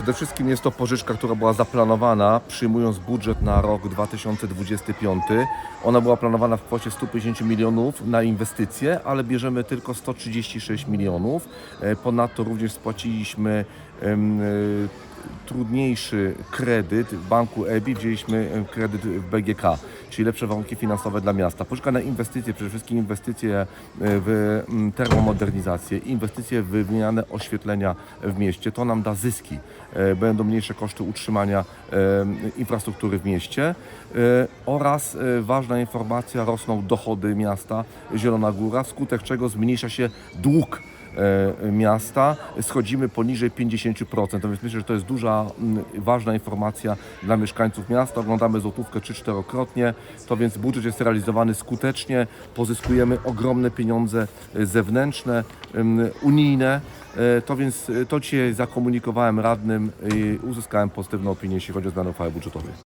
Przede wszystkim jest to pożyczka, która była zaplanowana przyjmując budżet na rok 2025. Ona była planowana w kwocie 150 milionów na inwestycje, ale bierzemy tylko 136 milionów. E, Ponadto również spłaciliśmy e, trudniejszy kredyt w banku EBI, wzięliśmy em, kredyt w BGK, czyli lepsze warunki finansowe dla miasta. Pożyczka na inwestycje, przede wszystkim inwestycje e, w mm, termomodernizację, inwestycje w wymianę oświetlenia w mieście. To nam da zyski. E, Będą mniejsze koszty utrzymania e, infrastruktury w mieście E, oraz e, ważna informacja, rosną dochody miasta Zielona Góra, wskutek czego zmniejsza się dług e, miasta, schodzimy poniżej 50%. To więc myślę, że to jest duża, ważna informacja dla mieszkańców miasta. Oglądamy złotówkę 3-4-krotnie, to więc budżet jest realizowany skutecznie, pozyskujemy ogromne pieniądze e, zewnętrzne, unijne. E, To więc e, to dzisiaj zakomunikowałem radnym i uzyskałem pozytywną opinię, jeśli chodzi o zmianę uchwały budżetowej.